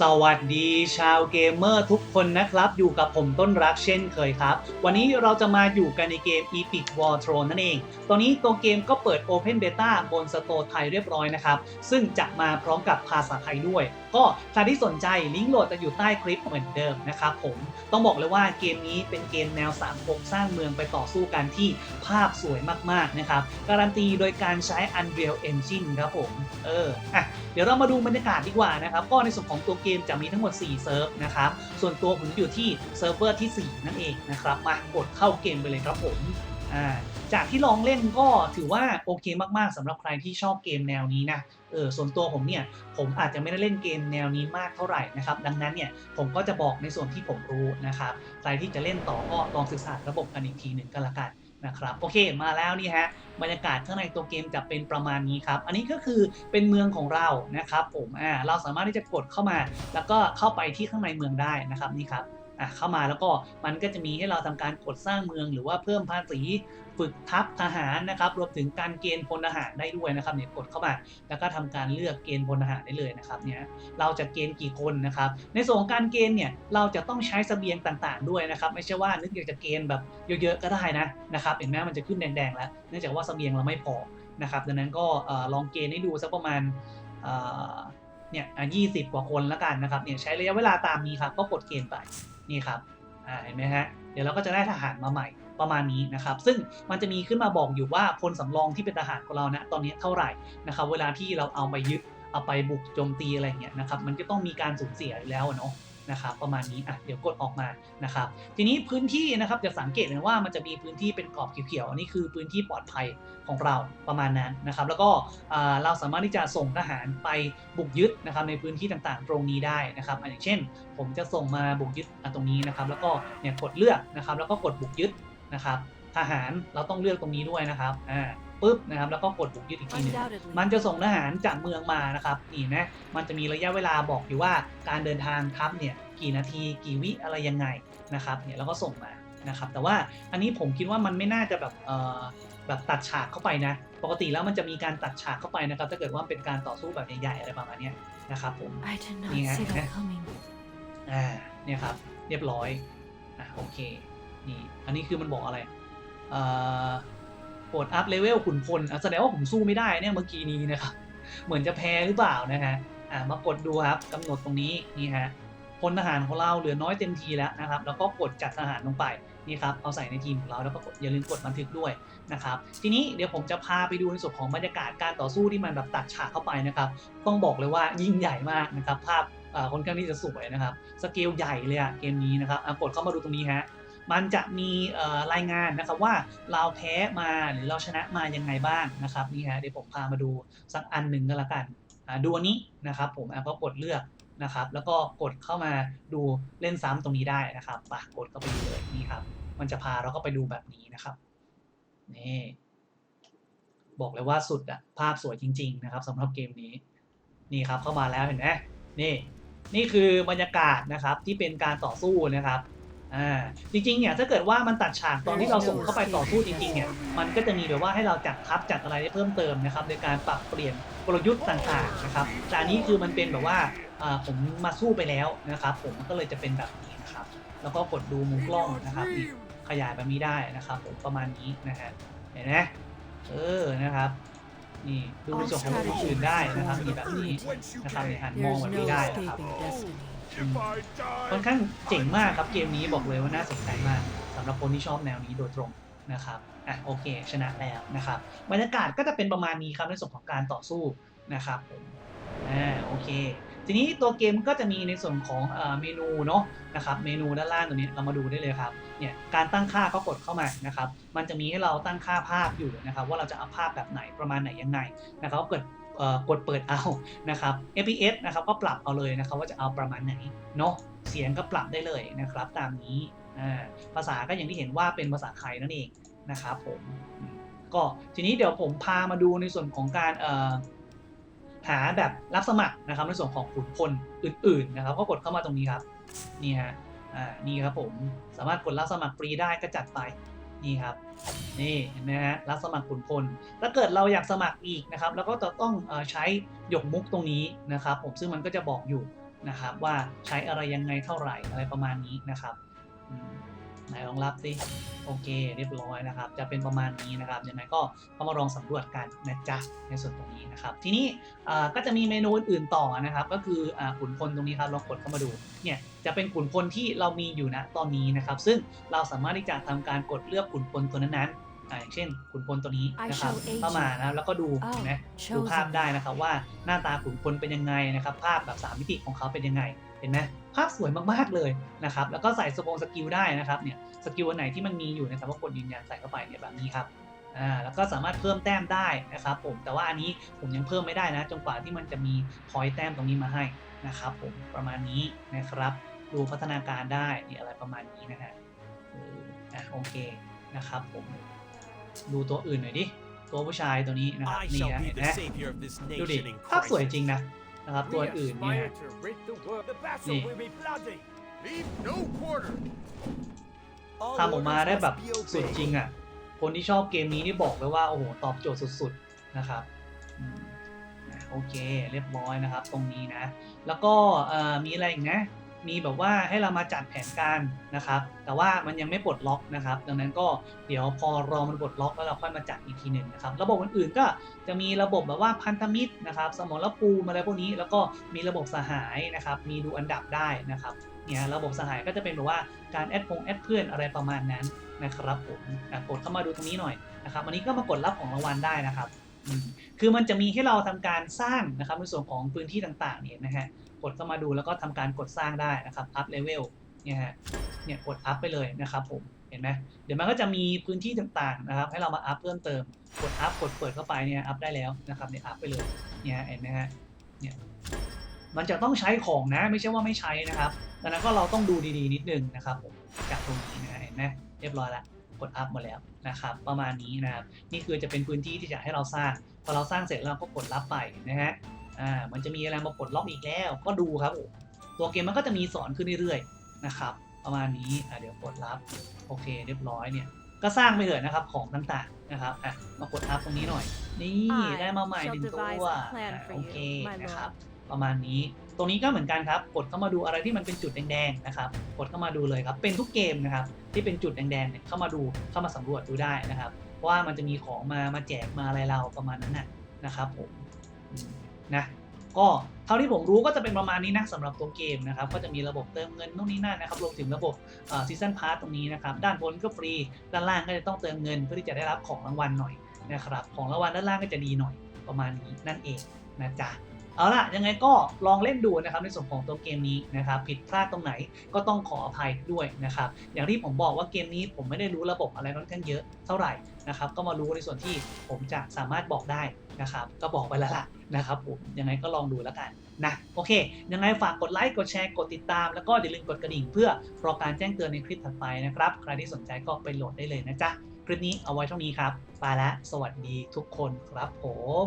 สวัสดีชาวเกมเมอร์ทุกคนนะครับ อยู่กับผมต้นรักเช่นเคยครับ วันนี้เราจะมาอยู่กันในเกม Epic War Throne นั่นเอง ตอนนี้ตัวเกมก็เปิด Open Beta บนสโตร์ไทยเรียบร้อยนะครับ ซึ่งจะมาพร้อมกับภาษาไทยด้วย ก็ใครที่สนใจลิงก์โหลดจะอยู่ใต้คลิปเหมือนเดิมนะครับผมต้องบอกเลยว่าเกมนี้เป็นเกมแนว3ามก๊กสร้างเมืองไปต่อสู้กันที่ภาพสวยมากๆนะครับการันตีโดยการใช้ Unreal Engine ครับผมเอออะเดี๋ยวเรามาดูบรรยากาศดีกว่านะครับก็ในส่วนของตัวเกมจะมีทั้งหมด 4 เซิร์ฟนะครับ ส่วนตัวผมอยู่ที่เซิร์ฟเวอร์ที่ 4 นั่นเองนะครับ มากดเข้าเกมไปเลยครับผมจากที่ลองเล่นก็ถือว่าโอเคมากๆสำหรับใครที่ชอบเกมแนวนี้นะเออส่วนตัวผมเนี่ยผมอาจจะไม่ได้เล่นเกมแนวนี้มากเท่าไหร่นะครับดังนั้นเนี่ยผมก็จะบอกในส่วนที่ผมรู้นะครับใครที่จะเล่นต่อก็ลองศึกษาระบบกันอีกทีหนึ่งก็แล้วกัน นะครับโอเคมาแล้วนี่ฮะบรรยากาศข้างในตัวเกมจะเป็นประมาณนี้ครับ อันนี้ก็คือเป็นเมืองของเรานะครับผมอ่าเราสามารถที่จะกดเข้ามา แล้วก็เข้าไปที่ข้างในเมืองได้นะครับนี่ครับ อะเข้ามาแล้วก็มันก็จะมีให้เราทำการกดสร้างเมือง หรือว่าเพิ่มภาษีฝึกทัพทหารนะครับ รวมถึงการเกณฑ์พลทหารได้ด้วยนะครับเนี่ยกดเข้ามา แล้วก็ทำการเลือกเกณฑ์พลทหารได้เลยนะครับเนี่ยเราจะเกณฑ์กี่คนนะครับ ในส่วนของการเกณฑ์เนี่ยเราจะต้องใช้สเสบียงต่างๆ ด้วยนะครับ ไม่ใช่ว่านึกอยากจะเกณฑ์แบบเยอะๆก็ได้นะนะครับเห็นไหมมันจะขึ้นแดงๆแล้วเนื่องจากว่าสเสบียงเราไม่พอนะครับดังนั้นก็ลองเกณฑ์ให้ดูสักประมาณเอ่อเนี่ยยี่สิบกว่าคนแล้วกันนะครับเนี่ยใช้ระยะเวลาตามนี้ครับก็กดเกณฑ์ไป นี่ครับเห็นไหมฮะเดี๋ยวเราก็จะได้ทหารมาใหม่ประมาณนี้นะครับ ซึ่งมันจะมีขึ้นมาบอกอยู่ว่าพลสำรองที่เป็นทหารของเรานะตอนนี้เท่าไหร่นะครับเวลาที่เราเอาไปยึดเอาไปบุกโจมตีอะไรเงี้ยนะครับมันก็ต้องมีการสูญเสียแล้วเนาะ นะครับประมาณนี้อะเดี๋ยวกดออกมานะครับทีนี้พื้นที่นะครับจะสังเกตเห็นว่ามันจะมีพื้นที่เป็นกรอบเขียวๆอันนี้คือพื้นที่ปลอดภัยของเราประมาณนั้นนะครับแล้วก็เราสามารถที่จะส่งทหารไปบุกยึดนะครับในพื้นที่ต่างๆ ตรงนี้ได้นะครับอย่างเช่น ผมจะส่งมาบุกยึดตรงนี้นะครับแล้วก็เนี่ยกดเลือกนะครับแล้วก็กดบุกยึดนะครับทหารเราต้องเลือกตรงนี้ด้วยนะครับอ่า ปุ๊บนะครับแล้วก็กดบุกยึดอีกทีหนึง Undoubtedly. มันจะส่งทหารจากเมืองมานะครับนี่นะมันจะมีระยะเวลาบอกอยู่ว่าการเดินทางทัพเนี่ยกี่นาทีกี่วิอะไรยังไงนะครับเนี่ยแล้วก็ส่งมานะครับแต่ว่าอันนี้ผมคิดว่ามันไม่น่าจะแบบเอ่อแบบตัดฉากเข้าไปนะ ปกติแล้วมันจะมีการตัดฉากเข้าไปนะครับ ถ้าเกิดว่าเป็นการต่อสู้แบบใหญ่ๆอะไรประมาณเนี้ยนะครับผม I did not Yeah, see yeah. that coming. อ่าเนี่ยครับเรียบร้อยอะโอเคนี่อันนี้คือมันบอกอะไรเอ่อโปรดอัพเลเวลขุนพลอะแสดงว่าผมสู้ไม่ได้เนี่ยเมื่อกี้นี้นะครับ เหมือนจะแพ้หรือเปล่านะฮะอ่ามากดดูครับกำหนดตรงนี้นี่ฮะพลทหารของเราเหลือน้อยเต็มทีแล้วนะครับ แล้วก็กดจัดทหารลงไปนี่ครับเอาใส่ในทีมของเราแล้วก็อย่าลืมกดบันทึกด้วยนะครับ ทีนี้เดี๋ยวผมจะพาไปดูในส่วนของบรรยากาศการต่อสู้ที่มันแบบตัดฉากเข้าไปนะครับ ต้องบอกเลยว่ายิ่งใหญ่มากนะครับ ภาพอ่าค่อนข้างที่จะสวยนะครับ สเกลใหญ่เลยอะเกมนี้นะครับอะกดเข้ามาดูตรงนี้ฮะ มันจะมีรายงานนะครับว่าเราแพ้มาหรือเราชนะมายังไงบ้างนะครับนี่ฮะเดี๋ยวผมพามาดูสักอันหนึ่งก็แล้วกันดูอันนี้นะครับ ผมก็กดเลือกนะครับ แล้วก็กดเข้ามาดูเล่นซ้ำตรงนี้ได้นะครับปะกดเข้าไปดูเลยนี่ครับ มันจะพาเราก็ไปดูแบบนี้นะครับนี่บอกเลยว่าสุดอะภาพสวยจริง ๆ นะครับสำหรับเกมนี้นี่ครับเข้ามาแล้วเห็นไหมนี่นี่คือบรรยากาศนะครับที่เป็นการต่อสู้นะครับ อ่าจริงๆเนี่ยถ้าเกิดว่ามันตัดฉากตอนที่เราส่งเข้าไปต่อสู้จริงๆเนี่ยมันก็จะมีแบบว่าให้เราจัดทัพจัดอะไรได้เพิ่มเติมนะครับโดยการปรับเปลี่ยนกลยุทธ์ต่างๆนะครับแต่อันนี้คือมันเป็นแบบว่าผมมาสู้ไปแล้วนะครับผมก็เลยจะเป็นแบบนี้นะครับแล้วก็กดดูมุมกล้องนะครับขยายแบบนี้ได้นะครับผมประมาณนี้นะฮะเห็นไหมเออนะครับนี่ดูในส่วนของมุมอื่นได้นะครับมีแบบนี้นะครับเนี่ยหันมองแบบนี้ได้นะครับ ค่อนข้างเจ๋งมากครับเกมนี้บอกเลยว่าน่าสนใจมากสำหรับคนที่ชอบแนวนี้โดยตรงนะครับอะโอเค ชนะแล้วนะครับบรรยากาศก็จะเป็นประมาณนี้ครับในส่วนของการต่อสู้นะครับผมอ่าโอเค ทีนี้ตัวเกมก็จะมีในส่วนของเมนูเนาะนะครับเมนูด้านล่างตรงนี้เรามาดูได้เลยครับเนี่ยการตั้งค่าก็กดเข้ามานะครับมันจะมีให้เราตั้งค่าภาพอยู่นะครับว่าเราจะเอาภาพแบบไหนประมาณไหนยังไงนะครับก็เกิด กดเปิดเอานะครับ FPS นะครับก็ปรับเอาเลยนะครับว่าจะเอาประมาณไหนเนาะเสียงก็ปรับได้เลยนะครับตามนี้ภาษาก็อย่างที่เห็นว่าเป็นภาษาไทยนั่นเองนะครับผมก็ทีนี้เดี๋ยวผมพามาดูในส่วนของการหาแบบรับสมัครนะครับในส่วนของขุนพลอื่น ๆ นะครับ ก็กดเข้ามาตรงนี้ครับนี่ฮะอ่านี่ครับผมสามารถกดรับสมัครฟรีได้ก็จัดไป นี่ครับนี่เห็นไหมฮะรับสมัครขุนพลถ้าเกิดเราอยากสมัครอีกนะครับแล้วก็จะต้องใช้หยกมุกตรงนี้นะครับผมซึ่งมันก็จะบอกอยู่นะครับว่าใช้อะไรยังไงเท่าไหร่อะไรประมาณนี้นะครับ ไหนลองรับสิโอเค เรียบร้อยนะครับ จะเป็นประมาณนี้นะครับยังไงก็เข้ามาลองสำรวจกันนะจ๊ะในส่วนตรงนี้นะครับ ทีนี้อ่าก็จะมีเมนูอื่นๆต่อนะครับ ก็คืออ่าขุนพลตรงนี้ครับลองกดเข้ามาดูเนี่ยจะเป็นขุนพลที่เรามีอยู่ณตอนนี้นะครับ ซึ่งเราสามารถที่จะทำการกดเลือกขุนพลตัวนั้นๆอ่าอย่างเช่นขุนพลตัวนี้นะครับ I shall aid เข้ามานะแล้วก็ดู Oh, เห็นไหมดูภาพ chosen ได้นะครับว่าหน้าตาขุนพลเป็นยังไงนะครับ ภาพแบบ3มิติของเขาเป็นยังไงเห็นไหมภาพสวยมากๆเลยนะครับแล้วก็ใส่สปงสกิลได้นะครับเนี่ยสกิลอันไหนที่มันมีอยู่นะครับก็กดยืนยันใส่เข้าไปเนี่ยแบบนี้ครับอ่าแล้วก็สามารถเพิ่มแต้มได้นะครับผมแต่ว่าอันนี้ผมยังเพิ่มไม่ได้นะจนกว่าที่มันจะมีพอยต์แต้มตรงนี้มาให้นะครับผมประมาณนี้นะครับ ดูพัฒนาการได้นี่อะไรประมาณนี้นะฮะเอออะโอเคนะครับผมดูตัวอื่นหน่อยดิตัวผู้ชายตัวนี้นะครับ I นี่ shall นะ be เห็นไหม the savior of this ดูดิ nation in ภาพสวย crisis. จริงนะ นะครับตัว We อื่นเนี่ย aspire to rid the world. The battle Nè. will be bloody. Leave no quarter. All ทำออกมาได้แบบ orders must be สุด obeyed. จริงอะ คนที่ชอบเกมนี้นี่บอกเลยว่า โอ้โห ตอบโจทย์สุดๆนะครับอืมอะโอเค เรียบร้อยนะครับ ตรงนี้นะ แล้วก็เอ่อมีอะไรอีกนะ มีแบบว่าให้เรามาจัดแผนการนะครับ แต่ว่ามันยังไม่ปลดล็อกนะครับ ดังนั้นก็เดี๋ยวพอรอมันปลดล็อกแล้วเราค่อยมาจัดอีกทีหนึ่งนะครับ ระบบอื่นๆก็จะมีระบบแบบว่าพันธมิตรนะครับ สมรภูมิอะไรพวกนี้ แล้วก็มีระบบสหายนะครับ มีดูอันดับได้นะครับเนี่ยระบบสหายก็จะเป็นแบบว่าการแอดพงแอดเพื่อนอะไรประมาณนั้นนะครับผมกดเข้ามาดูตรงนี้หน่อยนะครับอันนี้ก็มากดรับของรางวัลได้นะครับ คือมันจะมีให้เราทำการสร้างนะครับในส่วนของพื้นที่ต่างๆเนี่ยนะฮะกดเข้ามาดูแล้วก็ทำการกดสร้างได้นะครับอัพเลเวลเนี่ยฮะเนี่ยกดอัพไปเลยนะครับผมเห็นไหมเดี๋ยวมันก็จะมีพื้นที่ต่างๆนะครับ ให้เรามาอัพเพิ่มเติมกดอัพกดเปิดเข้าไปเนี่ยอัพได้แล้วนะครับเนี่ยอัพไปเลยเนี่ยเห็นไหมฮะเนี่ยมันจะต้องใช้ของนะไม่ใช่ว่าไม่ใช้นะครับดังนั้นก็เราต้องดูดีๆนิดนึงนะครับผมจากตรงนี้นะเห็นไหมเรียบร้อยแล้ว ดอัพหมดแล้วนะครับ ประมาณนี้นะครับนี่คือจะเป็นพื้นที่ที่จะให้เราสร้าง พอเราสร้างเสร็จแล้วเราก็กดรับไปนะฮะอ่ามันจะมีอะไรมาปลดล็อกอีกแล้ว ก็ดูครับผมตัวเกมมันก็จะมีสอนขึ้นเรื่อยๆนะครับ ประมาณนี้อะเดี๋ยวกดรับโอเค เรียบร้อยเนี่ยก็สร้างไปเถอะนะครับของต่างๆนะครับอะมากดอัพตรงนี้หน่อย นี่ได้มาใหม่หนึ่งตัว shall devise a plan อะ for โอ you, เค my นะครับ lord. ประมาณนี้ ตรงนี้ก็เหมือนกันครับ กดเข้ามาดูอะไรที่มันเป็นจุดแดงๆนะครับ กดเข้ามาดูเลยครับ เป็นทุกเกมนะครับ ที่เป็นจุดแดงๆเนี่ยเข้ามาดู เข้ามาสำรวจดูได้นะครับเพราะว่ามันจะมีของมา มาแจกมาอะไรเราประมาณนั้นนะนะครับผมอืมนะ ก็เท่าที่ผมรู้ก็จะเป็นประมาณนี้นะสำหรับตัวเกมนะครับ ก็จะมีระบบเติมเงินนู่นนี่นั่นนะครับ รวมถึงระบบซีซันพาร์ตตรงนี้นะครับ ด้านบนก็ฟรี ด้านล่างก็จะต้องเติมเงินเพื่อที่จะได้รับของรางวัลหน่อยนะครับ ของรางวัลด้านล่างก็จะดีหน่อยประมาณนี้นั่นเองนะจ๊ะ เอาล่ะ ยังไงก็ลองเล่นดูนะครับในส่วนของตัวเกมนี้นะครับผิดพลาดตรงไหนก็ต้องขออภัยด้วยนะครับอย่างที่ผมบอกว่าเกมนี้ผมไม่ได้รู้ระบบอะไรค่อนข้างเยอะเท่าไหร่นะครับก็มารู้ในส่วนที่ผมจะสามารถบอกได้นะครับก็บอกไปแล้วล่ะนะครับผมยังไงก็ลองดูแล้วกันนะโอเค ยังไงฝากกดไลค์กดแชร์กดติดตาม แล้วก็อย่าลืมกดกระดิ่งเพื่อรอการแจ้งเตือนในคลิปถัดไปนะครับใครที่สนใจก็ไปโหลดได้เลยนะจ๊ะคลิปนี้เอาไว้เท่านี้ครับไปแล้วสวัสดีทุกคนครับผม